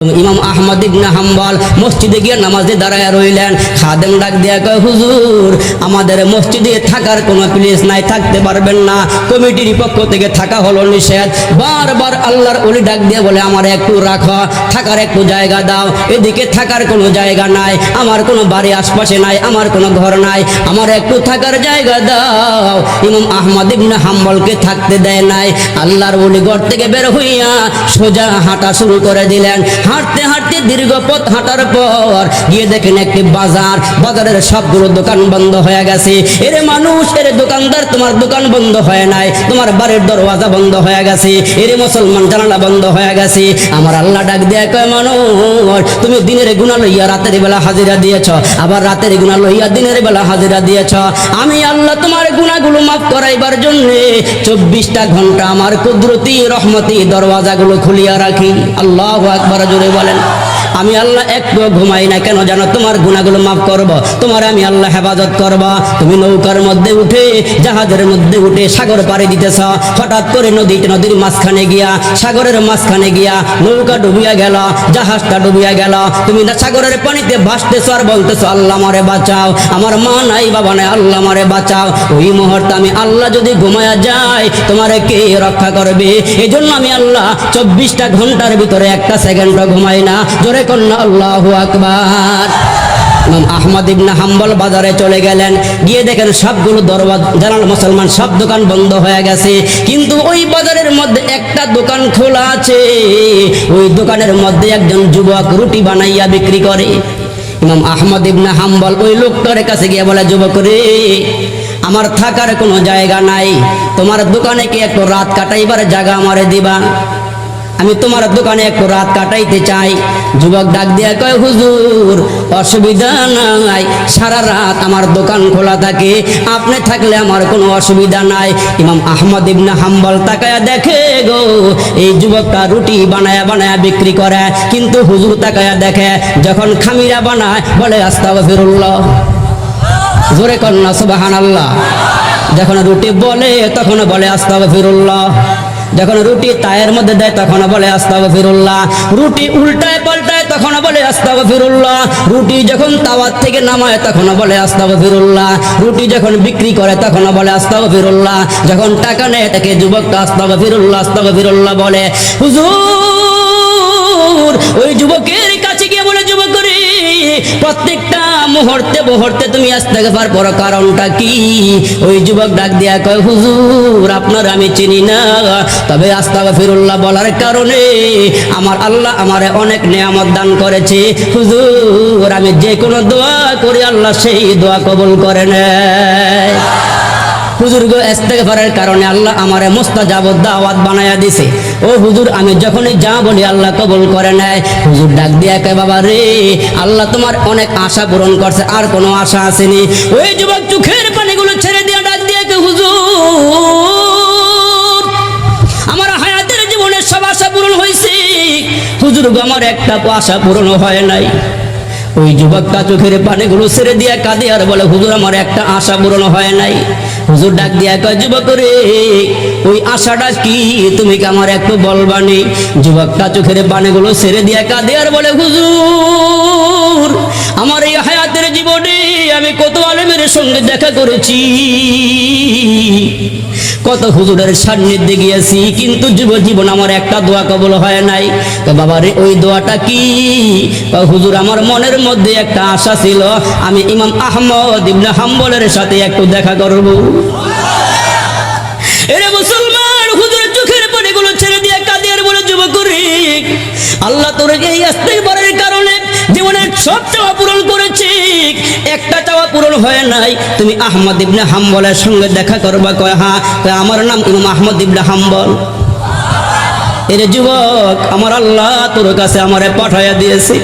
ইমাম আহমদ ইবনে হাম্বল মসজিদে গিয়ে নামাজে দাঁড়ায় রইলেন। খাদেম ডাক দিয়া কয়, হুজুর, আমাদের মসজিদে থাকার কোনো প্লেস নাই, থাকতে পারবেন না। কমিটির পক্ষ থেকে থাকা হলো নিষেধ। বারবার আল্লাহর ওলি ডাক দিয়ে বলে, আমার একটু রাখো, থাকার একটু জায়গা দাও। এদিকে থাকার কোনো জায়গা নাই, আমার কোনো বাড়ি আশপাশে নাই, আমার কোনো ঘর নাই। আমার একটু থাকার জায়গা দাও। ইমাম আহমদ ইবনে হাম্বলকে থাকতে দেয় নাই। আল্লাহর ওলি ঘর থেকে বের হইয়া সোজা হাঁটা শুরু করে দিলেন। হাঁটতে হাঁটতে দীর্ঘ পথ হাঁটার পর গিয়ে দেখেন একটি বাজার। বাজারের সবগুলো দোকান বন্ধ হয়ে গেছে। এর মানুষ, এর দোকানদার, তোমার দোকান বন্ধ হয় নাই। তোমার বাড়ির দরওয়াজা বন্ধ হয়ে গেছে। এর মুসলমান জানালা বন্ধ হয়ে গেছে। আমার আল্লাহ ডাক দেয়া কয়, মানুষ, তুমি দিনের গুণা লইয়া রাতের বেলা হাজিরা দিয়েছ। আবার রাতের গুণা লইয়া দিনের বেলা হাজিরা দিয়েছ। আমি আল্লাহ তোমার গুণাগুলো মাফ করাইবার জন্যে চব্বিশটা ঘণ্টা আমার কুদরতি, রহমতি দরওয়াজাগুলো খুলিয়া রাখি। আল্লাহ আকবার জোরে বলেন। আমি আল্লাহ একটু ঘুমাই না কেন জানো? তোমার গুণাগুলো মাফ করব। তোমার আমি আল্লাহ হেফাজত করব। তুমি নৌকার মধ্যে উঠে, জাহাজের মধ্যে উঠে সাগর পাড়ি দিতেছ। হঠাৎ করে নদীতে নদীর মাঝখানে গিয়া, সাগরের মাঝখানে গিয়া নৌকা ডুবিয়া গেল, জাহাজটা ডুবিয়া গেল। তুমি না সাগরের পানিতে ভাসতেছ আর বলতেছো, আল্লাহ মারে বাঁচাও। আমার মা নাই, বাবা নাই, আল্লাহ মারে বাঁচাও। ওই মুহূর্তে আমি আল্লাহ যদি ঘুমায়া যাই তোমারে কে রক্ষা করবে? এই জন্য আমি আল্লাহ চব্বিশটা ঘণ্টার ভিতরে একটা সেকেন্ডও ঘুমাই না। জোরে কন্যা আল্লাহ আকবার। আহমদ ইবনে হাম্বল বাজারে চলে গেলেন। গিয়ে দেখেন সবগুলো দরবার জানাল মুসলমান, সব দোকান বন্ধ হয়ে গেছে। কিন্তু ওই বাজারের মধ্যে একটা দোকান খোলা আছে। ওই দোকানের মধ্যে একজন যুবক রুটি বানাইয়া বিক্রি করে। ইমাম আহমদ ইবনে হাম্বল ওই লোকটার কাছে গিয়ে বলে, যুবক রে, আমার থাকার কোনো জায়গা নাই। তোমার দোকানে কি একটু রাত কাটাইবার জায়গা আমারে দিবা? আমি তোমার দোকানে একটু রাত কাটাইতে চাই। যুবক ডাক দিয়া কয়, হুজুর, অসুবিধা নাই। সারা রাত আমার দোকান খোলা থাকে। আপনি থাকলে আমার কোনো অসুবিধা নাই। ইমাম আহমদ ইবনে হাম্বল তাকায়া দেখে গো, এই যুবকটা রুটি বানায়া বানায়া বিক্রি করে। কিন্তু হুজুর তাকায়া দেখে, যখন খামিরা বানায়, বলে, আস্তাগফিরুল্লাহ। জোরে কন্যা সুবাহান আল্লাহ যখন রুটি বলে, তখন বলে আস্তাব ফিরুল্লাহ যখন রুটি তায়ের মধ্যে দেয়, তখন বলে আস্তাব ফিরুল্লাহ রুটি উল্টায় পাল্টায়, তখন বলে আস্তাব ফিরুল্লাহ রুটি যখন তাওয়ার থেকে নামায়, তখন বলে আস্তাব ফিরুল্লাহ রুটি যখন বিক্রি করে, তখন বলে আস্তাব ফিরুল্লাহ যখন টাকা নেয়, তাকে যুবকটা আস্তাব ফিরুল্লাহ আস্তাব ফিরুল্লাহ বলে। হুজুর, ওই যুবকের কাছে গিয়ে বলে, যুবক প্রত্যেকটা মুহূর্তে মুহূর্তে তুমি কারণটা কি? ওই যুবক ডাক দিয়া কয়, হুজুর, আপনার আমি চিনি না। তবে আস্তা ফিরুল্লাহ বলার কারণে আমার আল্লাহ আমারে অনেক নিয়ামত দান করেছে। হুজুর, আমি যে কোনো দোয়া করি, আল্লাহ সেই দোয়া কবুল করে নেয়। হুজুর গো ইস্তেগফারের কারণে আল্লাহ আমারে মুস্তাজাব দাওয়াত বানায়া দিছে। ও হুজুর, আমি যখনই যা বলি আল্লাহ কবুল করে নেয়। হুজুর ডাক দিয়া কয়, বাবা রে, আল্লাহ তোমার অনেক আশা পূরণ করছে, আর কোনো আশা আসেনি। ওই যুবক চোখের পানিগুলো ছেড়ে দিয়া ডাক দিয়া হুজুর, আমার হায়াতের জীবনের সব আশা পূরণ হয়েছে হুজুর গো আমার একটা আশা পূরণ হয় নাই। ওই যুবকটা চোখের পানিগুলো ছেড়ে দিয়া কাঁদে আর বলে, হুজুর, আমার একটা আশা পূরণ হয় নাই। হুজুর ডাক দিয়া কয়, যুবক রে, ওই আশাটা কি? তুমি কি আমার একটু বলবানি যুবকটা চোখের পানিগুলো ছেড়ে দিয়া কাঁদে আর বলে, হুজুর, আমার এই হায়াতের জীবনে আমি কত আলেমের সঙ্গে দেখা করেছি। কত হুজুরের সান্নিধ্যে গিয়েছি, কিন্তু যুব জীবন আমার একটা দোয়া কবল হয় নাই। তো বাবা রে, ওই দোয়াটা কি? হুজুর, আমার মনের মধ্যে একটা আশা ছিল, আমি ইমাম আহমদ ইবনে হাম্বলের সাথে একটু দেখা করব। এরে মুসলমান হুজুরের চোখের পানিগুলো ছেড়ে দিয়ে কাঁদিয়ার বলে, যুবক আল্লাহ তোর এই আসতেই কারণে জীবনের সব চাওয়া পূরণ করেছি। একটা চাওয়া পূরণ হয় নাই। তুমি আহমদ ইবনে হাম্বলের সঙ্গে দেখা করবা, কয় হ্যাঁ আমার নাম ইমাম আহমদ ইবনে হাম্বল। এর যুবক, আমার আল্লাহ তোর কাছে আমারে পাঠাইয়া দিয়েছে।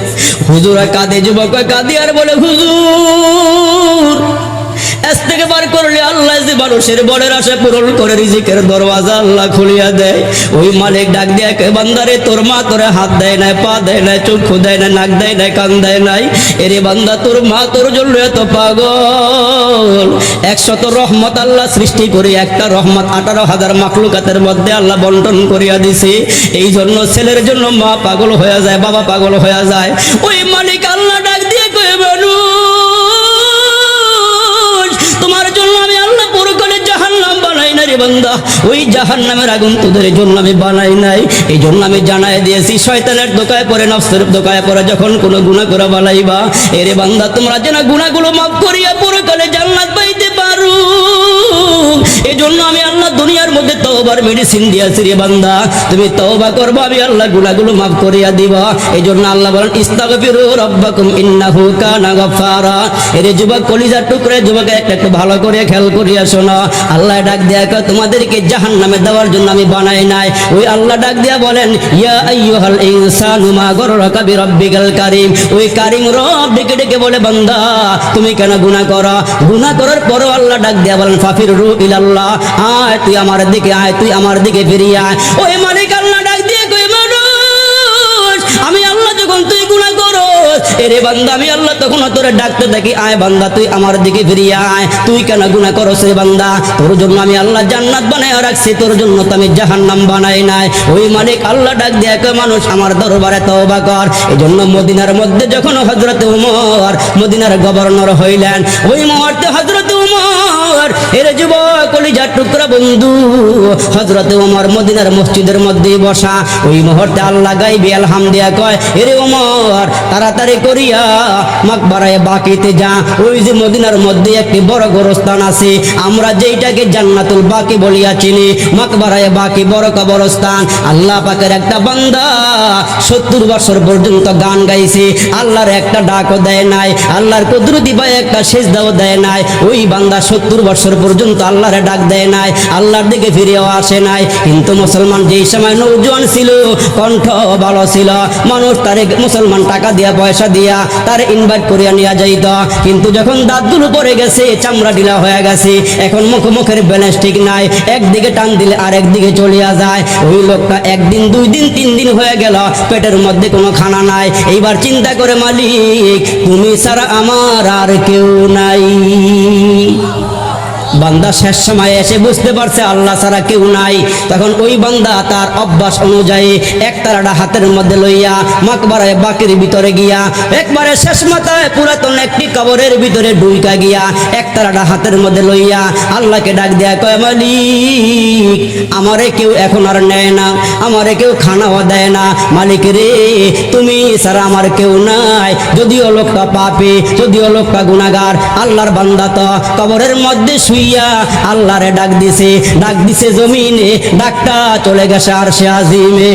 হুজুরা কাঁদে, যুবক কাঁদে আর বলে, হুজুর ইস্তেগফার করলে আল্লাহ যে মানুষের বড়ের আশা পূরণ করে, রিজিকের দরওয়াজা আল্লাহ খুলিয়া দেয়। ওই মালিক ডাক দিয়ে কে বান্দারে, তোর মা তোরে হাত দেয় নাই, পা দেয় নাই চক্ষু দেয় নাই, নাক দেয় নাই, কান দেয় নাই। এরে বান্দা, তোর মা তোর জন্য এত পাগল। একশত রহমত আল্লাহ সৃষ্টি করে, একটা রহমত আঠারো হাজার মাকলুকাতের মধ্যে আল্লাহ বন্টন করিয়া দিছে। এই জন্য ছেলের জন্য মা পাগল হয়ে যায়, বাবা পাগল হয়ে যায়। ওই মালিক আল্লাহ ডাক দিয়ে কয়ে মানুষ বান্দা ওই জাহান্নামের আগুন তোদের জন্য আমি বানাই নাই। এই জন্য আমি জানাই দিয়েছি, শয়তানের দোকায় পরে নফসের দোকায় পরে যখন কোনো গুণা করে বানাইবা। এরে বান্দা, তোমরা যেন গুণাগুলো মাফ করিয়া পরকালে জান্নাত পাইতে পারো। জন্য আমি আল্লাহ দুনিয়ার মধ্যে তওবার মেডিসিন দিয়েছি রে বান্দা। তুমি তওবা করবা, আমি আল্লাহ গুনাহগুলো মাফ করিয়া দিবা। এই জন্য আল্লাহ বলেন, ইস্তাগফিরু রাব্বাকুম ইন্নাহু কানা গাফফারা। এর যুবক, কলিজার টুকরে যুবক একটা একটু ভালো করে খেয়াল করিয়া শোনো। আল্লাহ ডাক দেয়া তোমাদেরকে জাহান্নামে দেওয়ার জন্য আমি বানাই নাই। ওই আল্লাহ ডাক দিয়া বলেন, ইয়া আইয়ুহাল ইনসানু মা গররাকা বিরাব্বিকাল কারীম। ওই কারীম রব ডেকে ডেকে বলে, বান্দা, তুমি কেন গুনাহ করো? গুনাহ করার পরও আল্লাহ ডাক দিয়া বলেন ফাফির ইলাল্লাহ। আয় তুই আমার দিকে আয় তুই আমার দিকে ফিরিয়ে আয়। ওই মালিক আল্লাহ ডাক দিয়ে কই মানুষ আমি আল্লাহ যখন তুই গুনাহ করো এরে বান্দা আমি আল্লাহ তখন তোরে ডাকতে থাকি। আয় বান্দা তুই আমার দিকে ফিরিয়ে আয়। তুই কেন গুনাহ করস রে বান্দা? তোর জন্য আমি আল্লাহ জান্নাত বানায় রাখছি তোর জন্য তো আমি জাহান্নাম বানাই নাই। ওই মালিক আল্লাহ ডাক দিয়ে কয়, মানুষ আমার দরবারে তওবা কর। এই জন্য মদিনার মধ্যে যখন হজরত উমর মদিনার গভর্নর হইলেন ওই মুহূর্তে হজরত উমর এর যুবক কলিজার টুকরা বন্ধু। হজরত উমর মদিনার মসজিদের মধ্যে বসা। ওই মুহূর্তে আল্লাহ গাইবি আলহাম দিয়া কয়, এরে উমর তাড়াতাড়ি করিয়া মাকবারায় বাকিতে যা। ওই যে মদিনার মধ্যে একটি বড় গোরস্থান আছে। আমরা যেইটাকে জান্নাতুল বাকি বলিয়া চিনি, মাকবারায় বাকি বড় কবরস্থান। আল্লাহ পাকের একটা বান্দা সত্তর বছর পর্যন্ত গান গাইছে। আল্লাহর একটা ডাকও দেয় নাই, আল্লাহর কুদরতি ভাই একটা সেজদাও দেয় নাই। ওই বান্দা সত্তর বছর পর্যন্ত আল্লাহরে ডাক দেয় নাই, আল্লাহর দিকে ফিরেও আসে নাই। কিন্তু মুসলমান যেই সময় নৌজওয়ান ছিল, কণ্ঠ ভালো ছিল। মানুষ তার মুসলমান টাকা দিয়া, পয়সা দিয়া তার ইনভাইট করিয়া নিয়ে যাইত। কিন্তু যখন দাঁতগুলো পরে গেছে, চামড়া ঢিলা হয়ে গেছে, এখন মুখ মুখের ব্যালেন্স ঠিক নাই। একদিকে টান দিলে আর একদিকে চলিয়া যায়। ওই লোকটা একদিন, দুই দিন, তিন দিন হয়ে গেল, পেটের মধ্যে কোনো খানা নাই। এইবার চিন্তা করে মালিক, তুমি ছাড়া আমার আর কেউ নাই। বান্দা শেষ সময় এসে বুঝতে পারছে আল্লাহ ছাড়া কেউ নাই। তখন ওই বান্দা তার অভ্যাস অনুযায়ী এক তারাটা হাতের মধ্যে লইয়া মাকবারায় বাকির ভিতরে গিয়া একবারে শেষ মাথায় পুরাতন একটি কবরের ভিতরে ডুইকা গিয়া এক তারাটা হাতের মধ্যে লইয়া আল্লাহকে ডাক দেয়া কয়, মালিক, আমারে কেউ এখন আর নেয় না, আমারে কেউ খানাও দেয় না। মালিক রে, তুমি ছাড়া আমার কেউ নাই। যদিও লোকটা পাপে, যদিও লোকটা গুনাগার আল্লাহর বান্দা তো কবরের মধ্যে শুইয়া আল্লাহরে ডাক দিছে ডাক দিছে জমিনে, ডাকটা চলে গেছে আর সে আজিমে।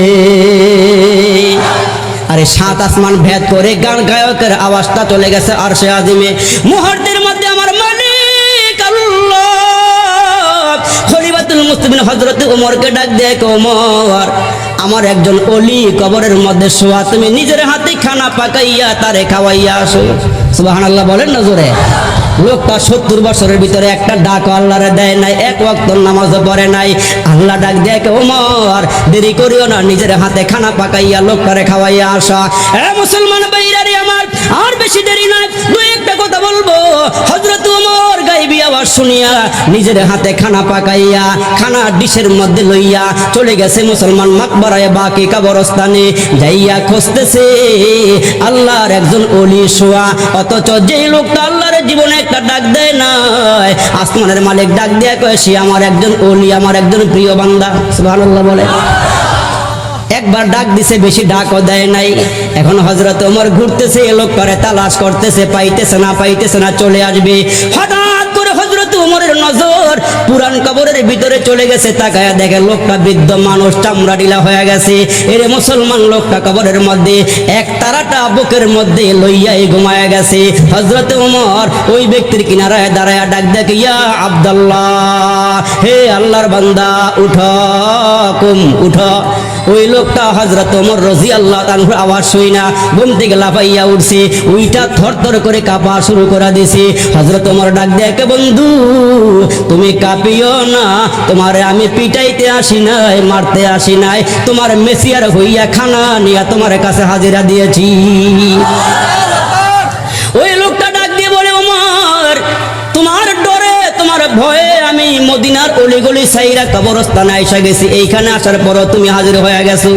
আরে সাত আসমান ভেদ করে গান গায়কের আওয়াজটা চলে গেছে আর সে আজিমে। মুহূর্তের মধ্যে আমার মালিক আল্লাহ খলিফাতুল মুসলিমিন ওমরকে ডাক দেয় কে ওমর আমার একজন অলি কবরের মধ্যে শোয়া, তুমি নিজের হাতে খানা পাকাইয়া তারে খাওয়াইয়া আসো। সুবহানাল্লাহ বলেন না জোরে। লোকটা সত্তর বছরের ভিতরে একটা ডাক আল্লাহরে দেয় নাই, এক ওয়াক্ত নামাজও পড়ে নাই। আল্লাহ ডাক দেয় ওমর, দেরি করিও না, নিজের হাতে খানা পাকাইয়া লোকটারে খাওয়াইয়া আসা। এ মুসলমান বাইরারে আমার, আর বেশি দেরি নাই দুই একটা কথা বলব। হযরত ওমর গাইবি আওয়াজ শুনিয়া নিজের হাতে খানা পাকাইয়া, খানা ডিশের মধ্যে লইয়া চলে গেছে মুসলমান মাকবরায় বাকি কবরস্থানে। যাইয়া খুঁজতেছে, আল্লাহর একজন অলি শোয়া। অথচ যেই লোকটা আল্লাহর জীবনে একটা ডাক দেয় নাই। আসমানের মালিক ডাক দেয়া কয়ে, সে আমার একজন অলি, আমার একজন প্রিয় বান্দা। সুবহানাল্লাহ বলে। একবার ডাক দিছে, বেশি ডাকও দেয় নাই। এখন হজরত ওমর ঘুরতেছে, এ লোক করে তালাশ করতেছে, পাইতেছে না পাইতেছে না, চলে আসবে। হঠাৎ উমরের নজর। পুরান কবরের ভিতরে চলে গেছে, তাকায়া দেখে লোকটা বৃদ্ধ মানুষ, চামড়া ঢিলা হয়ে গেছে। এর মুসলমান লোকটা কবরের মধ্যে, এক তারাটা বুকের মধ্যে লইয়াই ঘুমায়া গেছে। হজরত উমর ওই ব্যক্তির কিনারায় দাঁড়ায় ডাক দেখে, ইয়া আব্দুল্লাহ, হে আল্লাহর বান্দা, উঠ, কুম, উঠ। ওই লোকটা হজরত ওমর রজি আল্লাহ তানহুর আওয়াজ শুই না, ঘুম থেকে লাফাইয়া উঠছে ওইটা থর থর করে কাঁপা শুরু করা দিছে। হজরত ওমর ডাক দেখে বন্ধু, তুমি কাঁপিও না, তোমার আমি পিটাইতে আসি নাই, মারতে আসি নাই, তোমার মেসিয়ার হইয়া খানা নিয়া তোমার কাছে হাজিরা দিয়েছি। তোমার ভয়ে আমি মদিনার অলিগলি সাইরা কবরস্থানে আইসা গেছি। এইখানে আসার পরও তুমি হাজির হয়ে গেছো।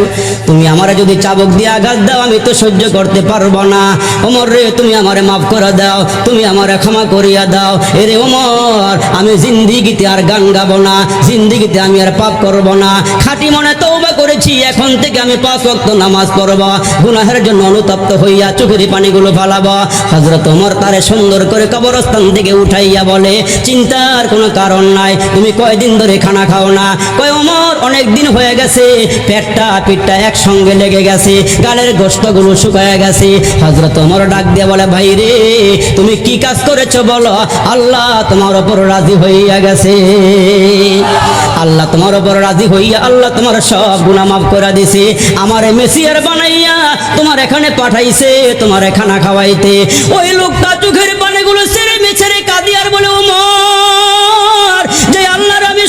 তুমি আমারে যদি চাবক দিয়ে আঘাত দাও, আমি তো সহ্য করতে পারব না। ওমর রে, তুমি আমারে মাফ করে দাও। তুমি আমারে ক্ষমা করিয়া দাও। এরে ওমর, আমি জিন্দিগিতে আর গান গাবো না। জিন্দিগিতে আমি আর পাপ করব না। খাঁটি মনে তৌবা করেছি। এখন থেকে আমি পাঁচ ওয়াক্ত নামাজ পড়ব। গুনাহের জন্য অনুতপ্ত হইয়া চোখের পানিগুলো ফালাবো। হজরত ওমর তারে সুন্দর করে কবরস্থান থেকে উঠাইয়া বলে চিন্তার কোনো কারণ নাই। তুমি কয়দিন ধরে খানা খাও না? কয়, ওমর, অনেক দিন হয়ে গেছে। পেটটা পিঠটা একসঙ্গে লেগে গেছে। গালের গোস্তগুলো শুকায় গেছে। হজরত ওমর ডাক দিয়ে বলে, ভাই রে, তুমি কি কাজ করেছ বলো? আল্লাহ তোমার ওপর রাজি হইয়া গেছে। আল্লাহ তোমার ওপর রাজি হইয়া আল্লাহ তোমার সব গুনাহ মাফ করে দিছে। আমারে মেসিয়ার বানাইয়া তোমার এখানে পাঠাইছে, তোমার খানা খাওয়াইতে। ওই লোকটা চোখের পানিগুলো ছেড়ে মেছেড়ে কাঁদিয়ার বলে, ওমর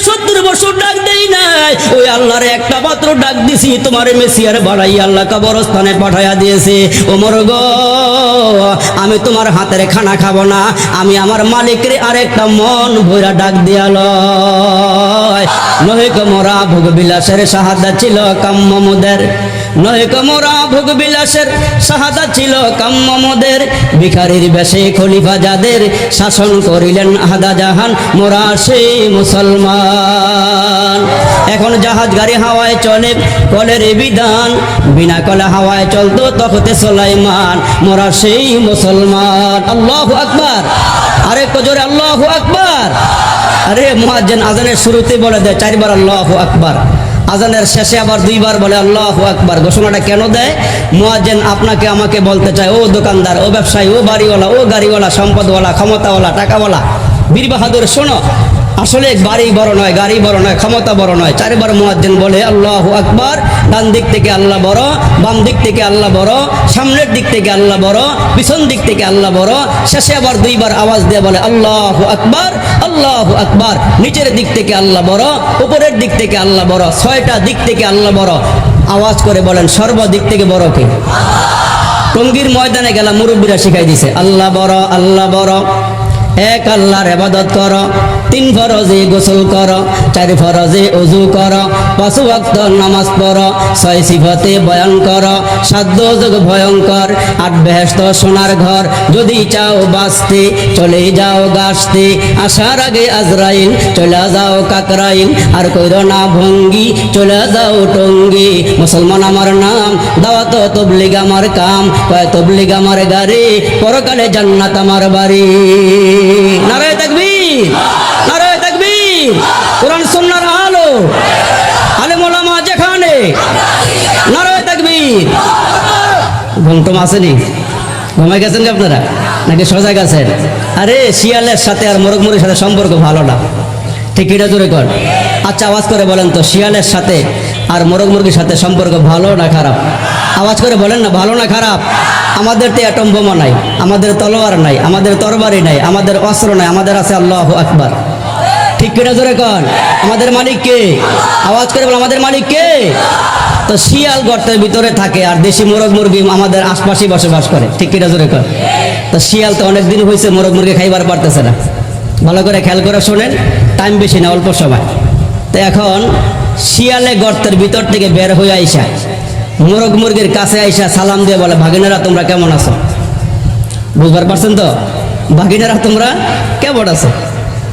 সত্তর বছর ডাক দেই নাই। ওই আল্লাহর একটা পাত্র ডাক দিছি, তোমার মেসিয়ার বাড়াই আল্লাহ কবরস্থানে পাঠাইয়া দিয়েছে। ওমর গ, আমি তোমার হাতের খানা খাব না, আমি আমার মালিকের আরেকটা মন ভৈরা ডাক দিয়াল নহে কমরা ভোগ বিলাসের সাহায্য ছিল কাম্য নহে মোরা ভোগ বিলাসের সাহায্য ছিল কাম্য মোদের। ভিখারির বেশে খলিফা যাদের, শাসন করিলেন আহাদা জাহান, মোরা সেই মুসলমান। এখন জাহাজ গাড়ি হাওয়ায় চলে, কলের বিধান। বিনা কলে হাওয়ায় চলতো তখতে সোলাইমান, মোরা সেই মুসলমান। আল্লাহ আকবার। আরে কজোরে আল্লাহ আকবার। আরে মুয়াজ্জিন আজানের শুরুতে বলে দেয়, চারবার আল্লাহ আকবার। আজানের শেষে আবার দুইবার বলে, আল্লাহ আকবার। ঘোষণাটা কেন দেয়? মোয়াজেন আপনাকে, আমাকে বলতে চায়, ও দোকানদার, ও ব্যবসায়ী, ও বাড়িওয়ালা, ও গাড়িওয়ালা, সম্পদওয়ালা, ক্ষমতাওয়ালা, টাকাওয়ালা বীর বাহাদুর শোনো আসলে বাড়ি বড় নয়, গাড়ি বড় নয়, ক্ষমতা বড় নয়। চারবার মুয়াজ্জিন বলে, আল্লাহ আকবার। ডান দিক থেকে আল্লাহ বড়, বাম দিক থেকে আল্লাহ বড়, সামনের দিক থেকে আল্লাহ বড়, পিছন দিক থেকে আল্লাহ বড়। শেষে আবার দুইবার আওয়াজ দিয়ে বলে, আল্লাহ আকবার আল্লাহ আকবার। নিচের দিক থেকে আল্লাহ বড়, উপরের দিক থেকে আল্লাহ বড়, ছয়টা দিক থেকে আল্লাহ বড়। আওয়াজ করে বলেন সর্বদিক থেকে বড় কে? টঙ্গীর ময়দানে গেলাম, মুরব্বীরা শিখাই দিছে, আল্লাহ বড় আল্লাহ বড়। এক আল্লাহর ইবাদত কর তিন ফরজে গোসল কর, চার ফরজে অজু কর, পাঁচ নামাজ পড়, ছয় সিফতে বয়ান কর সাধ্য যোগ ভয়ঙ্কর, আট বেহেস্ত সোনার ঘর, যদি চাও বাঁচতে, চলে যাও গাছতে, আসার আগে আজরাইল, চলে যাও কাকরাইল, আর কইর না ভঙ্গি, চলে যাও টঙ্গি, মুসলমান আমার নাম, দাওয়াত তবলিগ আমার কাম, কয় তবলিগ আমার গাড়ি, পরকালে জান্নাত আমার বাড়ি। নারায় কোরআন আলো। আলেম ওলামা যেখানে। আসেনি। ঘুমাই গেছেন কি আপনারা? নাকি সোজা গেছেন? আরে শিয়ালের সাথে আর মোরগ সাথে সম্পর্ক ভালো না। ঠিক এটা জোরে কর। আচ্ছা আওয়াজ করে বলেন তো, শিয়ালের সাথে আর মোরগ মুরগির সাথে সম্পর্ক ভালো না খারাপ? আওয়াজ করে বলেন না, ভালো না খারাপ? আমাদের তো অ্যাটম বোমা নাই, আমাদের তলোয়ার নাই, আমাদের তরবারি নাই, আমাদের অস্ত্র নাই, আমাদের আছে আল্লাহ আকবার। ঠিক কিনা জোরে কর আমাদের মালিক কে? আওয়াজ করে বল আমাদের মালিক কে? তো শিয়াল গর্তের ভিতরে থাকে আর দেশি মোরগ মুরগি আমাদের আশপাশেই বসবাস করে। ঠিক কিনা জোরে কর তো শিয়াল তো অনেক দিন হয়েছে মোরগ মুরগি খাইবার পারতেছে না। ভালো করে খেয়াল করে শোনেন টাইম বেশি না, অল্প সময়। তো এখন শিয়ালে গর্তের ভিতর থেকে বের হয়ে আইসা মোরগ মুরগির কাছে আইসা সালাম দিয়ে বলে, ভাগিনারা, তোমরা কেমন আছো? বুঝবার পারছেন তো? ভাগিনারা, তোমরা কেমন আছো?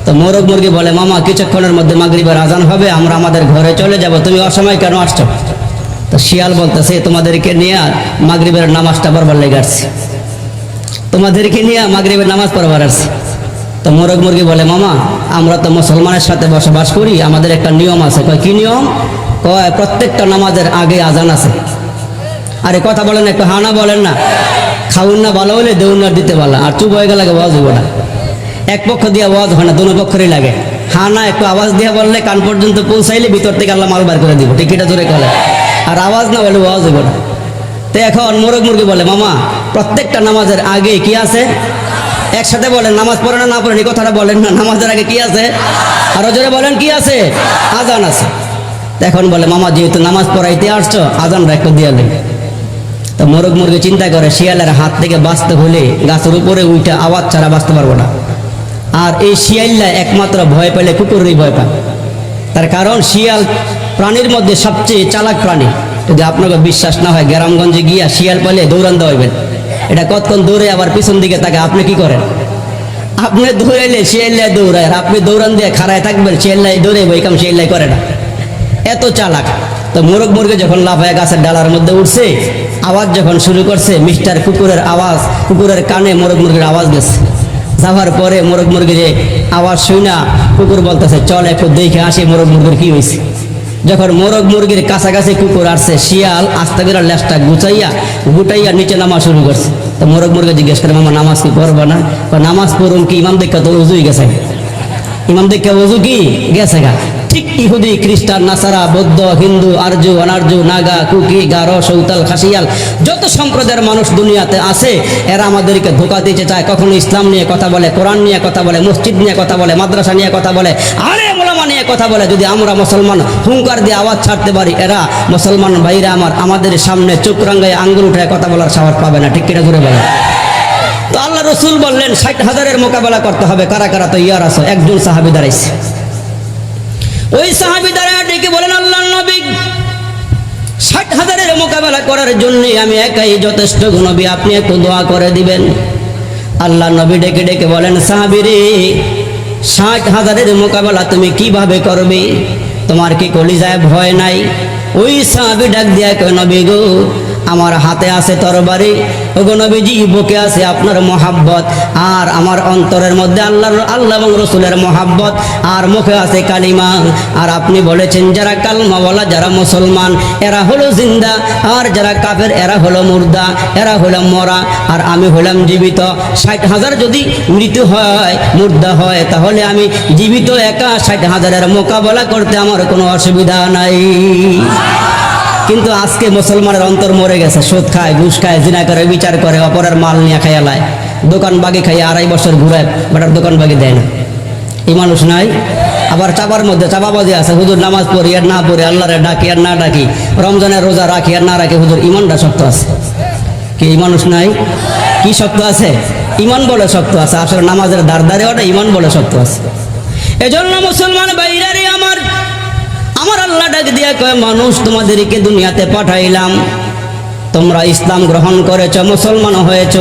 তো মোরগ মুরগি বলে, মামা, কিছুক্ষণের মধ্যে মাগরিবের আজান হবে, আমরা আমাদের ঘরে চলে যাব, তুমি অসময় কেন আসছো? তো শিয়াল বলতেছে, তোমাদেরকে নিয়ে মাগরিবের নামাজটা পড়বার লেগে আসছি। তোমাদেরকে নিয়ে মাগরিবের নামাজ পড়বার আসছি। তো মোরগ মুরগি বলে, মামা, আমরা তো মুসলমানের সাথে বসবাস করি, আমাদের একটা নিয়ম আছে। কয়, কি নিয়ম? কয়, প্রত্যেকটা নামাজের আগে আজান আছে। আরে কথা বলেন একটু হানা বলেন না। খাউন না ভালো হলে দেউন না দিতে পারলা। আর চুপ হয়ে গেলে ওয়াজ হইব না। এক পক্ষ দিয়ে ওয়াজ হয় না, দুনো পক্ষেরই লাগে। হা না একটু আওয়াজ দিয়ে বললে কান পর্যন্ত পৌঁছাইলে ভিতর থেকে আল্লাহ মাল বার করে দিব। ঠিক এটা জোরে কলে আর আওয়াজ না বলে ওয়াজ হবে না। তো এখন মোরগ মুরগি বলে, মামা, প্রত্যেকটা নামাজের আগে কি আছে? একসাথে বলেন, নামাজ পড়ে না না পড়েন এই কথাটা বলেন না, নামাজের আগে কি আছে? আর জোরে বলেন, কি আছে? আজান আছে। এখন বলে, মামা, যেহেতু নামাজ পড়াইতে আসছো আজানটা একটু দিয়ে দেবে তো মোরগ মুরগি চিন্তা করে, শিয়ালের হাত থেকে বাঁচতে হলে গাছের উপরে উইটা আওয়াজ ছাড়া বাঁচতে পারব না। আর এই শিয়ালটা একমাত্র ভয় পেলে কুকুরেরই ভয় পায়। তার কারণ, শিয়াল প্রাণীর মধ্যে সবচেয়ে চালাক প্রাণী। যদি আপনাকে বিশ্বাস না হয়, গ্রামগঞ্জে গিয়া শিয়াল পেলে দৌড়ান হইবেন এটা কতক্ষণ দৌড়ে আবার পিছন দিকে তাকে আপনি কি করেন? আপনি দৌড়াইলে শিয়াল্লাই দৌড়ায়, আর আপনি দৌড়ান দিয়ে খাড়ায় থাকবেন শিয়াল্লাই দৌড়ে বই কাম শিয়াল্লাই করে না। এত চালাক। তো মোরগ মুরগি যখন লাফায় গাছের ডালার মধ্যে উঠছে, আওয়াজ যখন শুরু করছে, মিস্টার কুকুরের আওয়াজ, কুকুরের কানে মোরগ মুরগির আওয়াজ গেছে যাওয়ার পরে মোরগ মুরগির আওয়াজ শুই না, কুকুর বলতেছে, চল একটু দেখে আসি মোরগ মুরগির কি হয়েছে যখন মোরগ মুরগির কাছাকাছি কুকুর আসছে, শিয়াল আস্তে করে লেজটা গুছাইয়া, গুটাইয়া নিচে নামা শুরু করছে। তো মোরগ মুরগি জিজ্ঞেস করে, মামা, নামাজ কি পড়ব না? নামাজ পড়ুন কি? ইমাম দেখা তো উজুই গেছে ইমাম দেখে উজু কি? গেছে গা। ঠিক ইহুদি, খ্রিস্টান, নাসারা, বৌদ্ধ, হিন্দু আর্য অনার্য নাগা, কুকি, গারো, সৌতাল, খাসিয়াল, যত সম্প্রদায়ের মানুষ দুনিয়াতে আছে, এরা আমাদেরকে ধোকা দিতে চায়। কখনো ইসলাম নিয়ে কথা বলে, কোরআন নিয়ে কথা বলে, মসজিদ নিয়ে কথা বলে, মাদ্রাসা নিয়ে কথা বলে আরে মোলামা নিয়ে কথা বলে, যদি আমরা মুসলমান হুঙ্কার দিয়ে আওয়াজ ছাড়তে পারি, এরা মুসলমান ভাইরা আমার, আমাদের সামনে চোখ রাঙ্গায় আঙ্গুল উঠে কথা বলার সাহস পাবে না। ঠিক কিনা করে বলে তো আল্লাহ রসুল বললেন, ষাট হাজারের মোকাবেলা করতে হবে। কারা কারা তো ইয়ার আসো একজন সাহাবি দাঁড়াইছে। ওই সাহাবি দাঁড়ায় ডেকে বলেন আল্লাহ নবী, ষাট হাজারের মোকাবেলা করার জন্য আমি একাই যথেষ্ট নবী, আপনি একটু দোয়া করে দিবেন। আল্লাহ নবী ডেকে ডেকে বলেন, সাহাবি রে, ষাট হাজারের মোকাবেলা তুমি কীভাবে করবে? তোমার কি কলিজায় ভয় নাই? ওই সাহাবি ডাক দিয়া কয়, নবী গো আমার হাতে আছে তরবারি। ওগো নবীজি, বুকে আছে আপনার মহাব্বত। আর আমার অন্তরের মধ্যে আল্লাহর, আল্লাহ এবং রসুলের মহাব্বত। আর মুখে আছে কালিমা। আর আপনি বলেছেন, যারা কালমা বলা যারা মুসলমান, এরা হলো জিন্দা। আর যারা কাফের, এরা হলো মুর্দা, এরা হলো মরা। আর আমি হলাম জীবিত। ষাট হাজার যদি মৃত্যু হয়, মুর্দা হয়, তাহলে আমি জীবিত, একা ষাট হাজারের মোকাবেলা করতে আমার কোনো অসুবিধা নাই। কিন্তু আজকে মুসলমানের অন্তর মরে গেছে, সুদ খায়, ঘুষ খায়, জিনা করে, বিচার করে, অপরের মাল নিয়ে খাইয়া লায়। দোকান বাগে খাইয়া আড়াই বছর ঘুরায় বাটার দোকান বাগে দেয় না। এই মানুষ নাই। আবার চাপার মধ্যে চাপাবাজি আছে, হুজুর নামাজ পড়ি, আর না পড়ি, আল্লাহরে ডাকি, আর না ডাকি, রমজানের রোজা রাখি, আর না রাখি, হুজুর, ইমানটা শক্ত আছে। কি, এই মানুষ নাই? কি শক্ত আছে? ইমান বলে শক্ত আছে, আসলে নামাজের দাঁড় দাঁড়ে ওটা ইমান বলে শক্ত আছে। এজন্য মুসলমান বাইরারে আমার আমার আল্লাহ ডাক দিয়া কয়, মানুষ, তোমাদেরকে দুনিয়াতে পাঠাইলাম। তোমরা ইসলাম গ্রহণ করেছ, মুসলমান হয়েছ।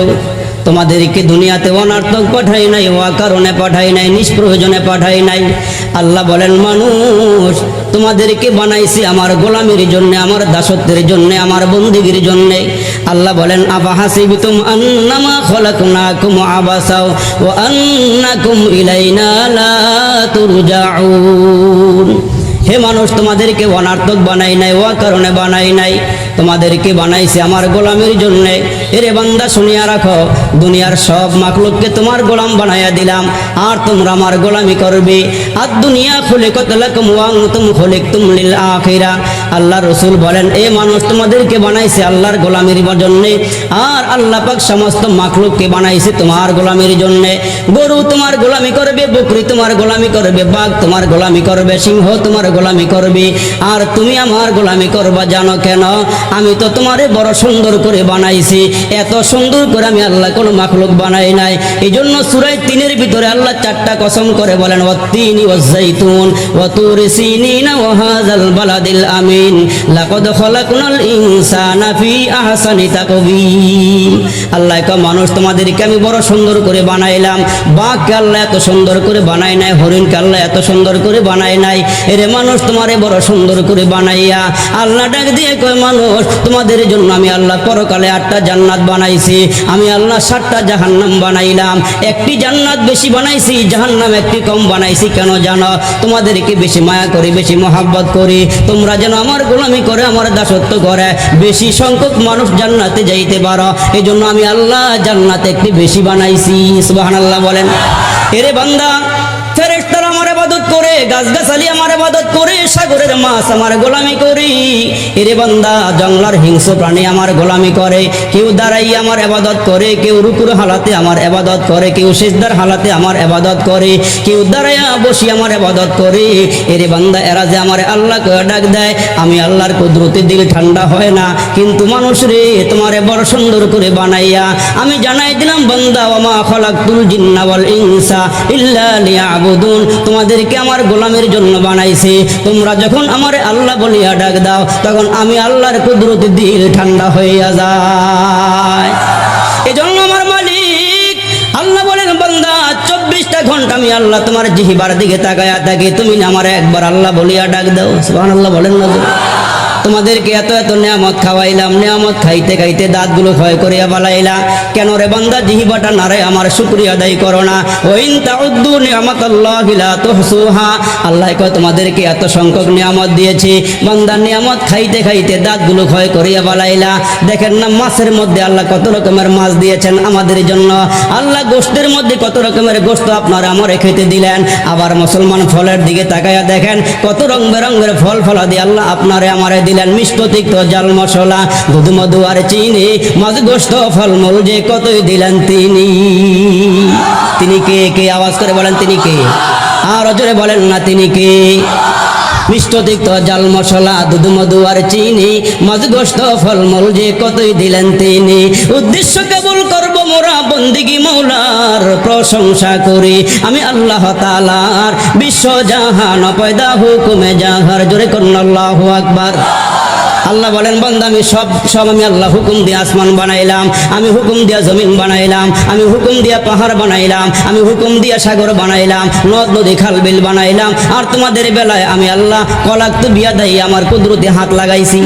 তোমাদেরকে দুনিয়াতে অনার্থক পাঠাই নাই ও কারণে পাঠাই নাই, নিষ্প্রয়োজনে পাঠাই নাই। আল্লাহ বলেন, মানুষ, তোমাদেরকে বানাইছি আমার গোলামির জন্য, আমার দাসত্বের জন্য, আমার বন্দিগির জন্য। আল্লাহ বলেন আবা হাসিবিতুম আন্নামা খলাকনাকুম আবাসাও ও আন্নাকুম ইলাইনা লা তুরজাউন। হে মানুষ তোমাদেরকে অনার্থক বানাই নাই ও কারণে বানাই নাই। তোমাদেরকে বানাইছে আমার গোলামের জন্য। এরে বান্দা, শুনিয়া রাখো, দুনিয়ার সব মাকলুককে তোমার গোলাম বানাইয়া দিলাম, আর তোমরা আমার গোলামি করবে। আর দুনিয়া খুলে কত তুম খুলে তুম লিল আখিরা। আল্লাহ রসুল বলেন, এ মানুষ, তোমাদেরকে বানাইছে আল্লাহর গোলামের জন্য, আর আল্লাহ পাক সমস্ত মাকলুককে বানাইছে তোমার গোলামের জন্য। গরু তোমার গোলামি করবে, বকরি তোমার গোলামি করবে, বাঘ তোমার গোলামি করবে, সিংহ তোমার গোলামি করবে, আর তুমি আমার গোলামি করবা, জানো কেন? আমি তো তোমারে বড় সুন্দর করে বানাইছি। এত সুন্দর করে আমি আল্লাহ কোনো মাখলুক বানাই নাই। এই জন্য সুরাই তিনের ভিতরে আল্লাহ চারটা কসম করে বলেন ও তিনি ও জাইতুন ও আল্লাহ মানুষ তোমাদেরকে আমি বড় সুন্দর করে বানাইলাম। এত সুন্দর করে বানাই নাই এত সুন্দর করে নাই। এরে মানুষ তোমারে বড় সুন্দর করে বানাইয়া আল্লাহ ডাক দিয়ে কয়, মানুষ তোমাদের জন্য আমি আল্লাহ পরকালে আটটা জান্নাত বানাইছি। আমি আল্লাহ সাতটা জাহান্নাম বানাইলাম। একটি জান্নাত বেশি বানাইছি, জাহান্নাম একটি কম বানাইছি, কেন জানো? তোমাদেরকে বেশি মায়া করি, বেশি মহাব্বত করি। তোমরা যেন আমার গোলামি করে, আমার দাসত্ব করে। বেশি সংখ্যক মানুষ জান্নাতে যাইতে পারো। এই জন্য আমি আল্লাহ জান্নাতে একটি বেশি বানাইছি। সুবাহান আল্লাহ বলেন। এরে বান্দা ফেরেশতারা আমার আবাদত করে, গাছগাছালি আমার আবাদত করে, সাগরের মাছ আমার গোলামি করি। এরে বান্দা, জঙ্গলার হিংস্র প্রাণী আমার গোলামি করে। কেউ দাঁড়াই আমার আবাদত করে, কেউ রুকুর হালাতে আমার আবাদত করে, কেউ সেজদার হালাতে আমার আবাদত করে। কেউ দাঁড়াইয়া বসি আমার আবাদত করে। এরে বান্দা, এরা যে আমার আল্লাহকে ডাক দেয়, আমি আল্লাহর কুদরতের দিল ঠান্ডা হয় না। কিন্তু মানুষ রে, তোমারে বড় সুন্দর করে বানাইয়া, আমি জানাই দিলাম বান্দা ওমা খলাকুল জিন্না ওয়াল ইনসা ইল্লা লিয়াবুদুন তোমাদেরকে আমার গোলামের জন্য বানাইছে। তোমরা যখন আমার আল্লাহ বলিয়া ডাক দাও, তখন আমি আল্লাহর কুদরত দিল ঠান্ডা হইয়া যায়। এজন্য আমার মালিক, আল্লাহ বলেন, বন্দা, চব্বিশটা ঘণ্টা আমি আল্লাহ তোমার জিহিবার দিকে তাকায়া থাকি। তুমি আমার একবার আল্লাহ বলিয়া ডাক দাও। সুবহানাল্লাহ বলেন না? তোমাদেরকে এত এত নিয়ামত খাওয়াইলাম, নিয়ামত খাইতে খাইতে দাঁতগুলো ক্ষয় করিয়া বালাইলা। কেন রে বান্দা, জিহিবাটা নারে আমার শুক্রিয়া আদায় করো না। ওইন তাউদ্দু নিয়ামতাল্লাহি লা তুহসুহা। আল্লাহ কয়, তোমাদেরকে এত সংখ্যক নিয়ামত দিয়েছি। বান্দা, নিয়ামত খাইতে খাইতে দাঁতগুলো ক্ষয় করিয়া বালাইলা। দেখেন না, মাছের মধ্যে আল্লাহ কত রকমের মাছ দিয়েছেন আমাদের জন্য। আল্লাহ গোষ্ঠের মধ্যে কত রকমের গোস্ত আপনারা আমারে খেতে দিলেন। আবার মুসলমান ফলের দিকে তাকায়া দেখেন, কত রং বেরঙের ফল ফলা দিয়ে আল্লাহ আপনারে আমারে দিলেন মিষ্ট তিক্ত জাল মশলা দুধ মধু আর চিনি মাছ গোস্ত ফলমূল যে কতই দিলেন তিনি। তিনি কে? কে? আওয়াজ করে বলেন তিনি কে? আর জোরে বলেন না তিনি কে? মিষ্ট তিক্ত জাল মশলা দুধ মধু আর চিনি মজগোস্ত গোস্ত ফলমূল যে কতই দিলেন তিনি। উদ্দেশ্য কেবল করব মোরা বন্দিগি মৌলার প্রশংসা করি। আমি আল্লাহ তালার বিশ্ব জাহান পয়দা হুকুমে জাহার। জোরে কন্যা আকবার। আল্লাহ বলেন বন্ধ আমি সব সব আমি আল্লাহ হুকুম দিয়ে আসমান বানাইলাম, আমি হুকুম দিয়া জমিন বানাইলাম, আমি হুকুম দিয়া পাহাড় বানাইলাম, আমি হুকুম দিয়া সাগর বানাইলাম, নদ, নদী, খাল, বিল বানাইলাম, আর তোমাদের বেলায় আমি আল্লাহ কলাক্ত বিয়া দেই আমার কুদরতে হাত লাগাইছি।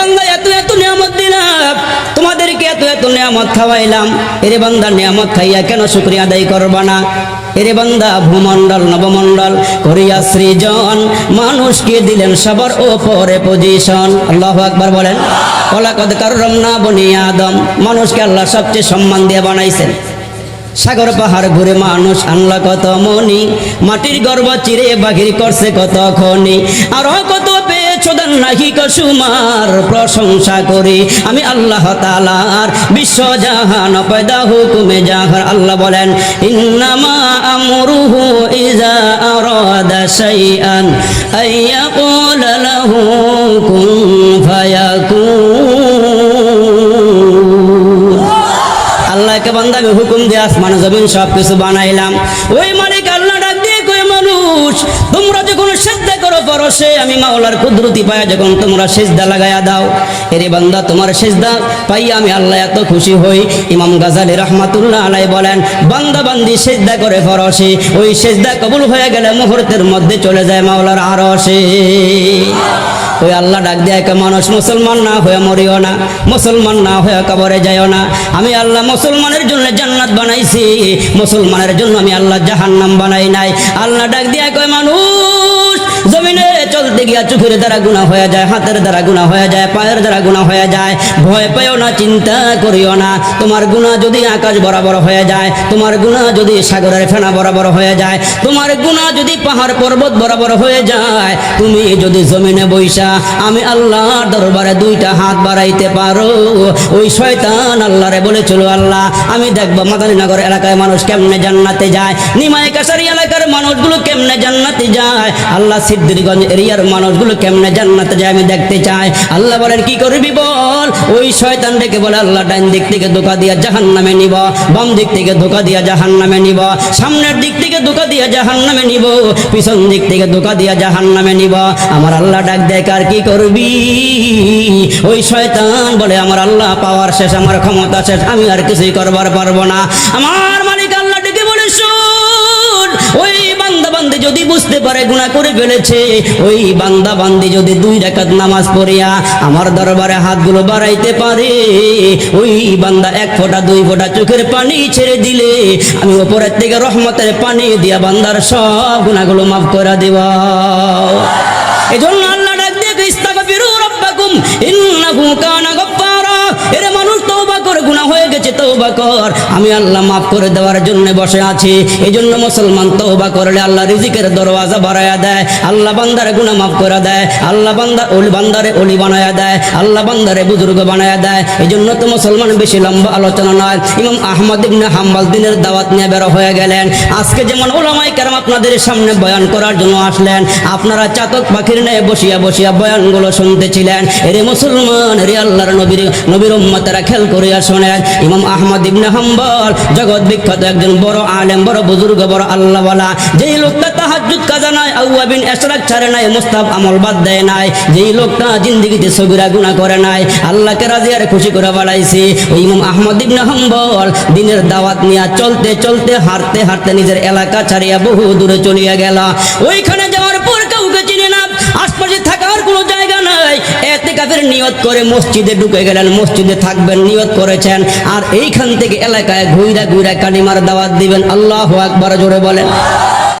বান্দা, এত এত নিয়ামত দিলাম। তোমাদেরকে এত এত নিয়ামত খাওয়াইলাম। এরে বান্দা, নিয়ামত খাইয়া কেন শুক্রিয়া আদায় করবা না? এরে বান্দা, ভূমণ্ডল, নবমণ্ডল করিয়া সৃজন। মানুষকে দিলেন সবার ওপরে পজিশন আল্লাহ আকবার বলেন কলাকদ কাররম না বনি আদম। মানুষকে আল্লাহ সবচেয়ে সম্মান দিয়ে বানাইছেন। সাগর পাহাড় ঘুরে মানুষ আনলা কত মনি? মাটির গর্ব চিরে বাঘির করছে কত খনি আর কত পেয়েছ দান নাহি কসুমার প্রশংসা করি? আমি আল্লাহ তালার বিশ্ব জাহান পয়দা হুকুমে জাহার। আল্লাহ বলেন, ইন্নামা আমরুহু ইজা আরাদা শাইআন আইয়াকুলা লাহু কুন আল্লাহকে বান্দা হুকুম দিয়ে আসমান জমিন সব কিছু বানাইলাম। ওই মালিক আল্লাহ ডাক দিয়ে কই মানুষ, তোমরা যখন সেদ্ধা করো পরশে আমি মাওলার কুদরতি পায়া যখন তোমরা সেজদা লাগায়া দাও, এরে বান্দা, তোমার সেজদা পাইয়া আমি আল্লাহ এত খুশি হই। ইমাম গাজালি রহমাতুল্লাহ আলাই বলেন, বান্দা বান্দি সেজদা করে পরশে ওই সেজদা কবুল হয়ে গেলে মুহূর্তের মধ্যে চলে যায় মাওলার আরশে। ওই আল্লাহ ডাক দেয় কে মানুষ মুসলমান না হয়ে মরিও না, মুসলমান না হয়ে কবরে যাইও না। আমি আল্লাহ মুসলমানের জন্য জান্নাত বানাইছি, মুসলমানের জন্য আমি আল্লাহ জাহান্নাম বানাই নাই। আল্লাহ ডাক দিয়ে কয় মানুষ জমিনে চলতে গিয়া চোখের দ্বারা গুণা হয়ে যায়, হাতের দ্বারা গুণা হয়ে যায়, পায়ের দ্বারা গুণা হয়ে যায়। ভয় পেও না, চিন্তা করিও না। তোমার গুণা যদি আকাশ বরাবর হয়ে যায়, তোমার গুণা যদি সাগরের ফেনা বরাবর হয়ে যায়, তোমার গুণা যদি পাহাড় পর্বত বরাবর হয়ে যায়, তুমি যদি জমিনে বৈশা, আমি আল্লাহর দরবারে দুইটা হাত বাড়াইতে পারো। ওই শয়তান আল্লাহরে বলে চলো আল্লাহ, আমি দেখব মাদারীনগর এলাকায় মানুষ কেমনে জান্নাতে যায় নিমায় কাছারি এলাকার মানুষগুলো কেমনে জান্নাতে যায়? আল্লাহ সিদ্দিরগঞ্জ এরিয়ার মানুষগুলো কেমনে জান্নাতে যায় আমি দেখতে চাই। আল্লাহ বলেন, কি করবি বল? ওই শয়তান ডেকে বলে, আল্লাহ ডাইন দিক থেকে ধোকা দিয়া জাহান নামে নিব, বাম দিক থেকে ধোকা দিয়া জাহান নামে নিব, সামনের দিক থেকে ধোকা দিয়া জাহান নামে নিব, পিছন দিক থেকে ধোকা দিয়া জাহান নামে নিব। আমার আল্লাহ ডাক দেয়, কার কি করবি? ওই শয়তান বলে, আমার আল্লাহ পাওয়ার শেষ, আমার ক্ষমতা শেষ, আমি আর কিছুই করবার পারব না। আমার বান্দা যদি বুঝতে পারে গুণা করে ফেলেছে, ওই বান্দা বান্দি যদি দুই রাকাত নামাজ পড়িয়া আমার দরবারে হাতগুলো বাড়াইতে পারে, ওই বান্দা এক ফোঁটা, দুই ফোঁটা চোখের পানি ছেড়ে দিলে, আমি ওপরের থেকে রহমতের পানি দিয়া বান্দার সব গুণাগুলো মাফ করে দেব। এজন্য আল্লাহ ডাক দিয়ে ইস্তাগফিরু রাব্বাকুম, ইন্নাহু কানা গুনাহ হয়ে গেছে তৌবা কর। আমি আল্লাহ মাফ করে দেওয়ার জন্য বসে আছি। এই জন্য মুসলমান তৌবা করলে আল্লাহ রিজিকের দরওয়াজা বাড়ায়া দেয়। আল্লাহ বান্দারে গুনাহ মাফ করে দেয়। আল্লাহ বান্দা ওলি বান্দারে ওলি বানায়া দেয়। আল্লাহ বান্দারে বুজুর্গ বানায়া দেয়। এই জন্য তো মুসলমান বেশি লম্বা আলোচনা নয়। ইমাম আহমদ ইবনে হাম্বাল দিনের দাওয়াত নিয়ে বের হয়ে গেলেন। আজকে যেমন ওলামাই কেরাম আপনাদের সামনে বয়ান করার জন্য আসলেন, আপনারা চাতক পাখির ন্যায় বসিয়া বসিয়া বয়ানগুলো শুনতেছিলেন এরে মুসলমান রে আল্লাহর নবীর নবীর উম্মতেরা খেল করিয়া শোনেন ইমাম আহমদ ইবনে হাম্বল, জগৎ বিখ্যাত একজন বড় আলেম, বড় বুজুর্গ, বড় যেই লোকটা কাজা এশরাক ছাড়ে নাই আমল বাদ দেয় নাই, যেই লোকটা জিন্দিগিতে গুনাহ করে নাই, আল্লাহকে আর খুশি করে বাড়াইছে। ওই ইমাম আহমদ ইবনে হাম্বল, দিনের দাওয়াত নিয়ে চলতে চলতে, হাঁটতে হাঁটতে নিজের এলাকা ছাড়িয়া বহু দূরে চলিয়া গেল। ওইখানে নাই। এতে কাফের নিয়ত করে মসজিদে ঢুকে গেলেন, মসজিদে থাকবেন, নিয়ত করেছেন। আর এইখান থেকে এলাকায় ঘুইরা ঘুইরা কালিমার দাওয়াত দিবেন। আল্লাহ আকবার জোরে বলেন।